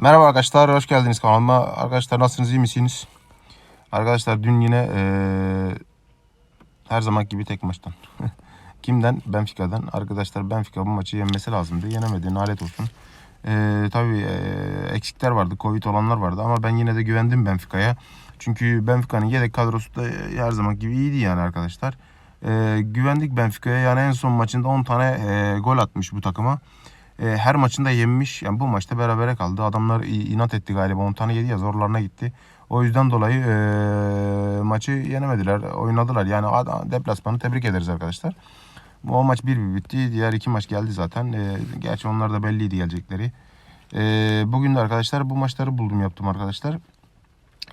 Merhaba arkadaşlar, hoş geldiniz kanalıma. Arkadaşlar nasılsınız, iyi misiniz? Arkadaşlar dün yine eee, her zaman gibi tek maçtan. Kimden? Benfica'dan. Arkadaşlar Benfica bu maçı yenmesi lazımdı. Yenemedi, nalet olsun. Eee tabii eee, eksikler vardı, Covid olanlar vardı ama ben yine de güvendim Benfica'ya. Çünkü Benfica'nın yedek kadrosu da her zaman gibi iyiydi yani arkadaşlar. Eee, güvendik Benfica'ya. Yani en son maçında 10 tane eee, gol atmış bu takıma. E, her maçında yenmiş. Yani bu maçta berabere kaldı. Adamlar inat etti galiba. 10 tane yedi ya zorlarına gitti. O yüzden dolayı e, maçı yenemediler. Oynadılar. Yani deplasmanı tebrik ederiz arkadaşlar. O maç 1-1 bitti. Diğer iki maç geldi zaten. E, gerçi onlar da belliydi gelecekleri. E, bugün de arkadaşlar bu maçları buldum yaptım arkadaşlar.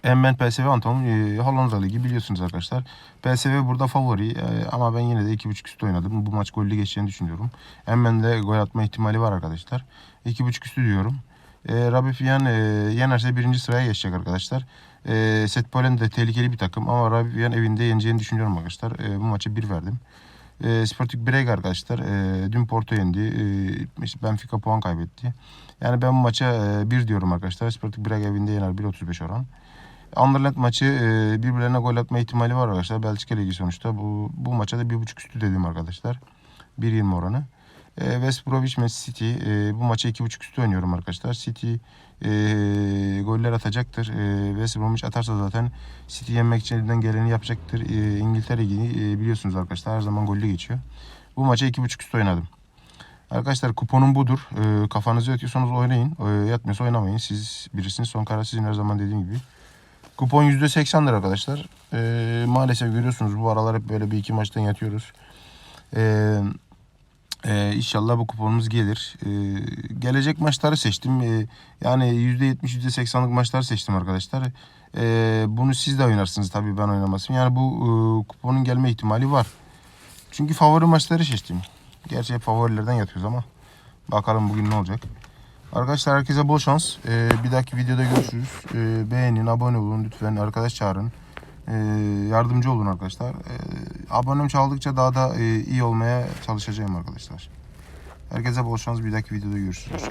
Emmen PSV Antalya e, Hollanda Ligi biliyorsunuz arkadaşlar. PSV burada favori e, ama ben yine de 2.5 üstü oynadım. Bu maç gollü geçeceğini düşünüyorum. Emmen'de gol atma ihtimali var arkadaşlar. 2.5 üstü diyorum. E, Rabbi Fiyan e, yenerse birinci sıraya geçecek arkadaşlar. E, Set Polen de tehlikeli bir takım ama Rabbi Fiyan evinde yeneceğini düşünüyorum arkadaşlar. E, bu maça 1 verdim. E, Sporting Braga arkadaşlar e, dün Porto yendi. E, Benfica puan kaybetti. Yani ben bu maça 1 diyorum arkadaşlar. Sporting Braga evinde yener 1.35 oran. Anderlecht maçı e, birbirlerine gol atma ihtimali var arkadaşlar. Belçika Ligi sonuçta. Bu, bu maça da 1.5 üstü dedim arkadaşlar. 1.20 oranı. E, West Bromwich Manchester City. E, bu maça 2.5 üstü oynuyorum arkadaşlar. City e, goller atacaktır. E, West Bromwich atarsa zaten City yenmek için elinden geleni yapacaktır. İngiltere Ligi'ni e, biliyorsunuz arkadaşlar. Her zaman gollü geçiyor. Bu maça 2.5 üstü oynadım. Arkadaşlar kuponum budur. E, kafanızı yatıyorsanız oynayın. E, yatmıyorsa oynamayın. Siz birisiniz. Son karar sizin her zaman dediğim gibi. Kupon %80'dir arkadaşlar. Ee, maalesef görüyorsunuz bu aralar hep böyle bir iki maçtan yatıyoruz. Ee, e, inşallah bu kuponumuz gelir. Ee, gelecek maçları seçtim. Ee, yani %70 %80'lık maçları seçtim arkadaşlar. Ee, bunu siz de oynarsınız tabii ben oynamasın. Yani bu e, kuponun gelme ihtimali var. Çünkü favori maçları seçtim. Gerçi favorilerden yatıyoruz ama. Bakalım bugün ne olacak. Arkadaşlar herkese bol şans. Ee, bir dahaki videoda görüşürüz. Ee, beğenin, abone olun lütfen. Arkadaş çağırın. Ee, yardımcı olun arkadaşlar. Ee, abonem çaldıkça daha da e, iyi olmaya çalışacağım arkadaşlar. Herkese bol şans. Bir dahaki videoda görüşürüz.